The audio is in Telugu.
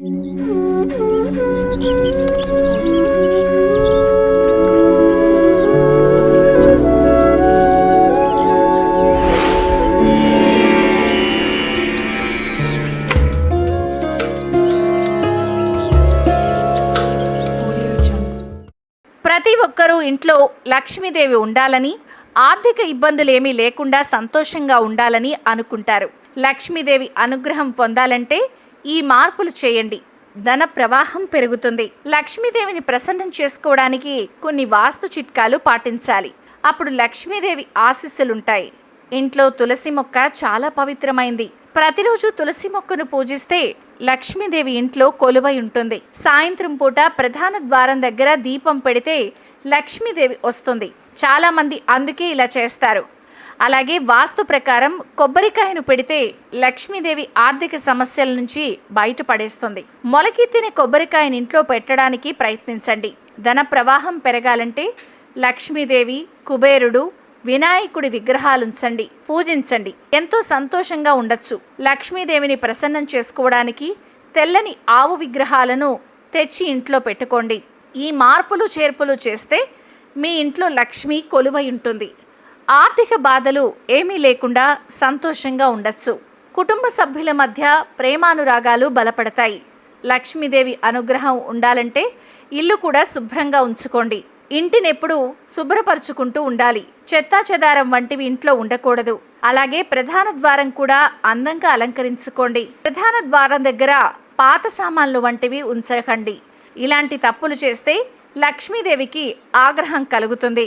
ప్రతి ఒక్కరూ ఇంట్లో లక్ష్మీదేవి ఉండాలని ఆర్థిక ఇబ్బందులు ఏమీ లేకుండా సంతోషంగా ఉండాలని అనుకుంటారు. లక్ష్మీదేవి అనుగ్రహం పొందాలంటే ఈ మార్పులు చేయండి. ధన ప్రవాహం పెరుగుతుంది. లక్ష్మీదేవిని ప్రసన్నం చేసుకోవడానికి కొన్ని వాస్తు చిట్కాలు పాటించాలి. అప్పుడు లక్ష్మీదేవి ఆశీస్సులుంటాయి. ఇంట్లో తులసి మొక్క చాలా పవిత్రమైంది. ప్రతిరోజు తులసి మొక్కను పూజిస్తే లక్ష్మీదేవి ఇంట్లో కొలువై ఉంటుంది. సాయంత్రం పూట ప్రధాన ద్వారం దగ్గర దీపం పెడితే లక్ష్మీదేవి వస్తుంది. చాలామంది అందుకే ఇలా చేస్తారు. అలాగే వాస్తు ప్రకారం కొబ్బరికాయను పెడితే లక్ష్మీదేవి ఆర్థిక సమస్యల నుంచి బయటపడేస్తుంది. మొలకెత్తిన కొబ్బరికాయను ఇంట్లో పెట్టడానికి ప్రయత్నించండి. ధన ప్రవాహం పెరగాలంటే లక్ష్మీదేవి కుబేరుడు వినాయకుడి విగ్రహాలుంచండి పూజించండి. ఎంతో సంతోషంగా ఉండొచ్చు. లక్ష్మీదేవిని ప్రసన్నం చేసుకోవడానికి తెల్లని ఆవు విగ్రహాలను తెచ్చి ఇంట్లో పెట్టుకోండి. ఈ మార్పులు చేర్పులు చేస్తే మీ ఇంట్లో లక్ష్మి కొలువై ఉంటుంది. ఆర్థిక బాధలు ఏమీ లేకుండా సంతోషంగా ఉండొచ్చు. కుటుంబ సభ్యుల మధ్య ప్రేమానురాగాలు బలపడతాయి. లక్ష్మీదేవి అనుగ్రహం ఉండాలంటే ఇల్లు కూడా శుభ్రంగా ఉంచుకోండి. ఇంటినెప్పుడు శుభ్రపరుచుకుంటూ ఉండాలి. చెత్తా చెదారం వంటివి ఇంట్లో ఉండకూడదు. అలాగే ప్రధాన ద్వారం కూడా అందంగా అలంకరించుకోండి. ప్రధాన ద్వారం దగ్గర పాత సామాన్లు వంటివి ఉంచకండి. ఇలాంటి తప్పులు చేస్తే లక్ష్మీదేవికి ఆగ్రహం కలుగుతుంది.